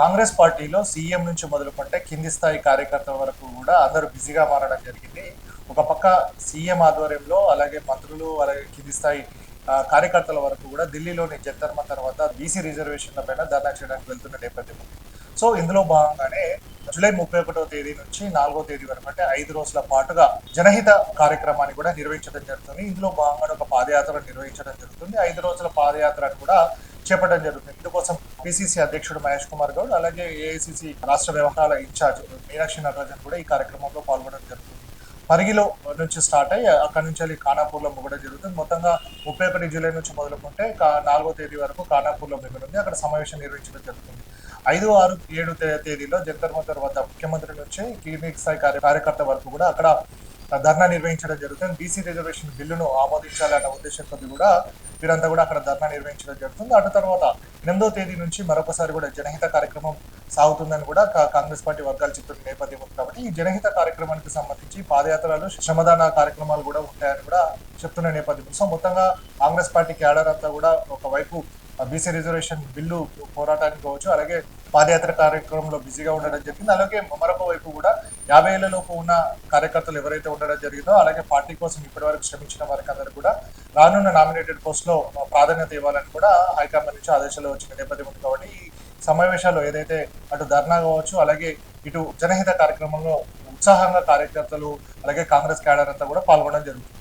కాంగ్రెస్ పార్టీలో సీఎం నుంచి మొదలుకుంటే కింది స్థాయి కార్యకర్తల వరకు కూడా అందరూ బిజీగా మారడం జరిగింది. ఒక పక్క సీఎం ఆధ్వర్యంలో అలాగే మంత్రులు అలాగే కింది స్థాయి కార్యకర్తల వరకు కూడా ఢిల్లీలోని జంతర్ మంతర్ వద్ద బీసీ రిజర్వేషన్ల పైన ధర్నా చేయడానికి వెళ్తున్న నేపథ్యం సో ఇందులో భాగంగానే జూలై ముప్పై ఒకటో తేదీ నుంచి నాలుగో తేదీ వరకు అంటే ఐదు రోజుల పాటుగా జనహిత కార్యక్రమాన్ని కూడా నిర్వహించడం జరుగుతుంది. ఇందులో భాగంగా ఒక పాదయాత్ర నిర్వహించడం జరుగుతుంది. ఐదు రోజుల పాదయాత్రను కూడా చేపట్టడం జరుగుతుంది. ఇందుకోసం పిసిసి అధ్యక్షుడు మహేష్ కుమార్ గౌడ్ అలాగే ఏఐసిసి రాష్ట్ర వ్యవహారాల ఇన్ఛార్జ్ మీనాక్షి నటరాజన్ కూడా ఈ కార్యక్రమంలో పాల్గొనడం జరుగుతుంది. పరిగిలో నుంచి స్టార్ట్ అయ్యి అక్కడ నుంచి వెళ్ళి ఖానాపూర్లో ముగడం జరుగుతుంది. మొత్తంగా ముప్పై ఒకటి జూలై నుంచి మొదలుకుంటే నాలుగో తేదీ వరకు ఖానాపూర్లో మిగులుంది అక్కడ సమావేశం నిర్వహించడం జరుగుతుంది. ఐదు ఆరు ఏడు తేదీలో జంతర్ మంతర్ వద్ద ముఖ్యమంత్రి నుంచి క్లినిక్ స్థాయి కార్యకర్త వరకు కూడా అక్కడ ధర్నా నిర్వహించడం జరుగుతుంది. బీసీ రిజర్వేషన్ బిల్లును ఆమోదించాలన్న ఉద్దేశంతో కూడా వీరంతా కూడా అక్కడ ధర్నా నిర్వహించడం జరుగుతుంది. అటు తర్వాత ఎనిమిదో తేదీ నుంచి మరొకసారి కూడా జనహిత కార్యక్రమం సాగుతుందని కూడా కాంగ్రెస్ పార్టీ వర్గాలు చెప్తున్న నేపథ్యం ఉంది. కాబట్టి ఈ జనహిత కార్యక్రమానికి సంబంధించి పాదయాత్రలు శ్రమదాన కార్యక్రమాలు కూడా ఉంటాయని కూడా చెప్తున్న నేపథ్యం సో మొత్తంగా కాంగ్రెస్ పార్టీ క్యాడర్ అంతా కూడా ఒకవైపు బీసీ రిజర్వేషన్ బిల్లు పోరాటానికి కావచ్చు అలాగే పాదయాత్ర కార్యక్రమంలో బిజీగా ఉండడం జరిగింది. అలాగే మరొక వైపు కూడా యాభై ఏళ్ళలోపు ఉన్న కార్యకర్తలు ఎవరైతే ఉండడం జరిగిందో అలాగే పార్టీ కోసం ఇప్పటివరకు శ్రమించిన వారికి అందరూ కూడా రానున్న నామినేటెడ్ పోస్ట్లో ప్రాధాన్యత ఇవ్వాలని కూడా హైకమాండ్ నుంచి ఆదేశాలు వచ్చిన నేపథ్యం ఉంది కాబట్టి ఈ సమావేశాల్లో ఏదైతే అటు ధర్నా కావచ్చు అలాగే ఇటు జనహిత కార్యక్రమంలో ఉత్సాహంగా కార్యకర్తలు అలాగే కాంగ్రెస్ క్యాడర్ అంతా కూడా పాల్గొనడం జరుగుతుంది.